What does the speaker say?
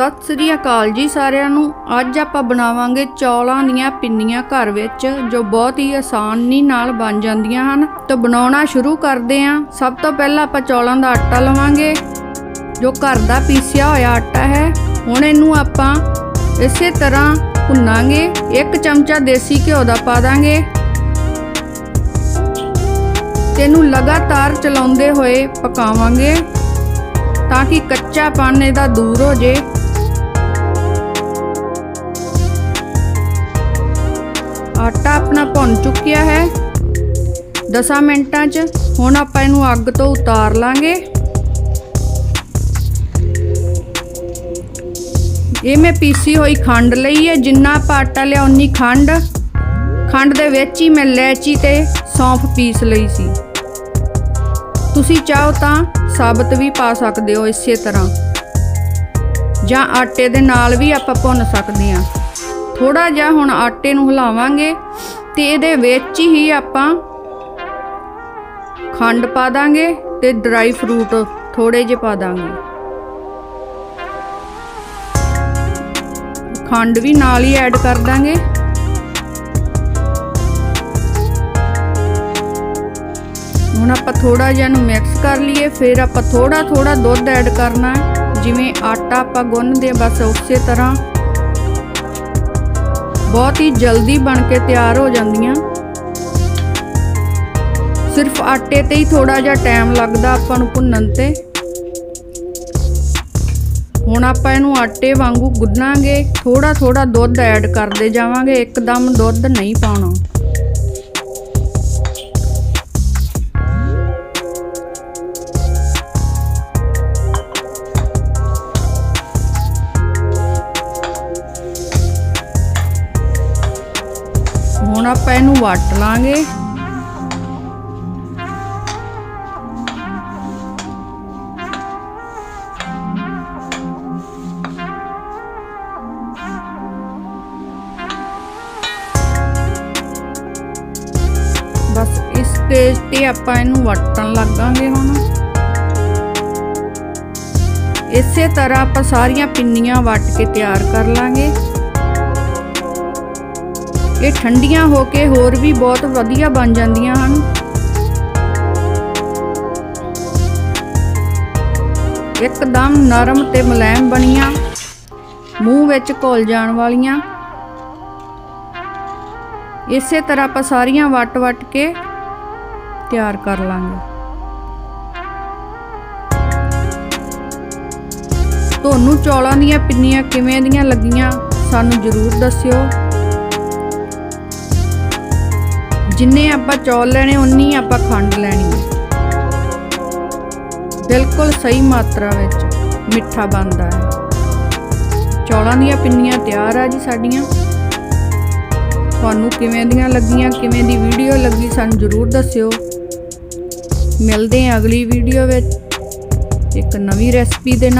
ਸਤਿ ਸ੍ਰੀ ਅਕਾਲ ਜੀ ਸਾਰਿਆਂ ਨੂੰ। ਅੱਜ ਆਪਾਂ ਬਣਾਵਾਂਗੇ ਚੌਲਾਂ ਦੀਆਂ ਪਿੰਨੀਆਂ ਘਰ ਵਿੱਚ, ਜੋ ਬਹੁਤ ਹੀ ਆਸਾਨੀ ਨਾਲ ਬਣ ਜਾਂਦੀਆਂ ਹਨ। ਤਾਂ ਬਣਾਉਣਾ ਸ਼ੁਰੂ ਕਰਦੇ ਹਾਂ। ਸਭ ਤੋਂ ਪਹਿਲਾਂ ਆਪਾਂ ਚੌਲਾਂ ਦਾ ਆਟਾ ਲਵਾਂਗੇ। ਜੋ ਘਰ ਦਾ ਪੀਸਿਆ ਹੋਇਆ ਆਟਾ ਹੈ, ਹੁਣ ਇਹਨੂੰ ਆਪਾਂ ਇਸੇ ਤਰ੍ਹਾਂ ਭੁੰਨਾਂਗੇ। ਇੱਕ ਚਮਚਾ ਦੇਸੀ ਘਿਓ ਦਾ ਪਾ ਦਾਂਗੇ। ਤੇ ਇਹਨੂੰ ਲਗਾਤਾਰ ਚਲਾਉਂਦੇ ਹੋਏ ਪਕਾਵਾਂਗੇ, ਤਾਂ ਕਿ ਕੱਚਾਪਨ ਇਹਦਾ ਦੂਰ ਹੋ ਜੇ। ਚੁੱਕਿਆ ਹੈ। 10 ਮਿੰਟਾਂ 'ਚ ਹੁਣ ਆਪਾਂ ਇਹਨੂੰ ਅੱਗ ਤੋਂ ਉਤਾਰ ਲਾਂਗੇ। ਇਹ ਮੈਂ ਪੀਸੀ ਹੋਈ ਖੰਡ ਲਈ ਹੈ, ਜਿੰਨਾ ਆਪਾਂ ਆਟਾ ਲਿਆ ਉਨੀ ਖੰਡ। ਖੰਡ ਦੇ ਵਿੱਚ ਹੀ ਮੈਂ ਲੈਚੀ ਤੇ ਸੌਂਫ ਪੀਸ ਲਈ ਸੀ। ਤੁਸੀਂ ਚਾਹੋ ਤਾਂ ਸਾਬਤ ਵੀ ਪਾ ਸਕਦੇ ਹੋ ਇਸੇ ਤਰ੍ਹਾਂ। ਜਾਂ ਆਟੇ ਦੇ ਨਾਲ ਵੀ ਆਪਾਂ ਭੁੰਨ ਸਕਦੇ ਹਾਂ। ਥੋੜਾ ਜਿਹਾ ਹੁਣ ਆਟੇ ਨੂੰ ਹਿਲਾਵਾਂਗੇ। ਤੇ ਇਹਦੇ ਵਿੱਚ ਹੀ ਆਪਾਂ ਖੰਡ ਪਾ ਦਾਂਗੇ ਤੇ ਡਰਾਈ ਫਰੂਟ ਥੋੜੇ ਜਿਹੇ ਪਾ ਦਾਂਗੇ। ਖੰਡ ਵੀ ਨਾਲ ਹੀ ਐਡ ਕਰ ਦਾਂਗੇ। ਹੁਣ ਆਪਾਂ ਥੋੜਾ ਜਿਹਾ ਨੂੰ ਮਿਕਸ ਕਰ ਲਈਏ, ਫਿਰ ਆਪਾਂ ਥੋੜਾ ਥੋੜਾ ਦੁੱਧ ਐਡ ਕਰਨਾ ਜਿਵੇਂ ਆਟਾ ਆਪਾਂ ਗੁੰਨਦੇ ਬਸ ਉਸੇ ਤਰ੍ਹਾਂ। ਬਹੁਤ ਹੀ ਜਲਦੀ ਬਣ ਕੇ ਤਿਆਰ ਹੋ ਜਾਂਦੀਆਂ। ਸਿਰਫ ਆਟੇ ਤੇ ਹੀ ਥੋੜਾ ਜਿਹਾ ਟਾਈਮ ਲੱਗਦਾ ਆਪਾਂ ਨੂੰ ਭੁੰਨਣ ਤੇ। ਹੁਣ ਆਪਾਂ ਇਹਨੂੰ ਆਟੇ ਵਾਂਗੂ ਗੁੰਨਾਂਗੇ ਥੋੜਾ ਥੋੜਾ ਦੁੱਧ ਐਡ ਕਰਦੇ ਜਾਵਾਂਗੇ, ਇੱਕਦਮ ਦੁੱਧ ਨਹੀਂ ਪਾਉਣਾ। ਹੁਣ ਆਪਾਂ ਇਹਨੂੰ ਵੱਟ ਲਾਂਗੇ। ਬਸ ਇਸ ਸਟੇਜ ਤੇ ਆਪਾਂ ਇਹਨੂੰ ਵੱਟਣ ਲੱਗਾਂਗੇ ਹੁਣ। ਇਸੇ ਤਰ੍ਹਾਂ ਆਪਾਂ ਸਾਰੀਆਂ ਪਿੰਨੀਆਂ ਵੱਟ ਕੇ ਤਿਆਰ ਕਰ ਲਾਂਗੇ। ਇਹ ਠੰਡੀਆਂ ਹੋ ਕੇ ਹੋਰ ਵੀ ਬਹੁਤ ਵਧੀਆ ਬਣ ਜਾਂਦੀਆਂ ਹਨ। ਇੱਕਦਮ ਨਰਮ ਤੇ ਮੁਲਾਇਮ ਬਣੀਆਂ, ਮੂੰਹ ਵਿੱਚ ਘੁਲ ਜਾਣ ਵਾਲੀਆਂ। ਇਸੇ ਤਰ੍ਹਾਂ ਆਪਾਂ ਸਾਰੀਆਂ ਵੱਟ-ਵੱਟ ਕੇ ਤਿਆਰ ਕਰ ਲਾਂਗੇ। ਤੁਹਾਨੂੰ ਚੌਲਾਂ ਦੀਆਂ ਪਿੰਨੀਆਂ ਕਿਵੇਂ ਦੀਆਂ ਲੱਗੀਆਂ ਸਾਨੂੰ ਜ਼ਰੂਰ ਦੱਸਿਓ। ਜਿੰਨੇ ਆਪਾਂ ਚੌਲ ਲੈਣੇ ਉਨੀ ਆਪਾਂ ਖੰਡ ਲੈਣੀ ਹੈ। ਬਿਲਕੁਲ ਸਹੀ ਮਾਤਰਾ ਵਿੱਚ ਮਿੱਠਾ ਬਣਦਾ ਹੈ। ਚੌਲਾਂ ਦੀਆਂ ਪਿੰਨੀਆਂ ਤਿਆਰ ਆ ਜੀ ਸਾਡੀਆਂ। ਤੁਹਾਨੂੰ ਕਿਵੇਂ ਦੀਆਂ ਲੱਗੀਆਂ, ਕਿਵੇਂ ਦੀ ਵੀਡੀਓ ਲੱਗੀ ਸਾਨੂੰ ਜ਼ਰੂਰ ਦੱਸਿਓ। ਮਿਲਦੇ ਹਾਂ ਅਗਲੀ ਵੀਡੀਓ ਵਿੱਚ ਇੱਕ ਨਵੀਂ ਰੈਸਪੀ ਦੇ ਨਾਲ।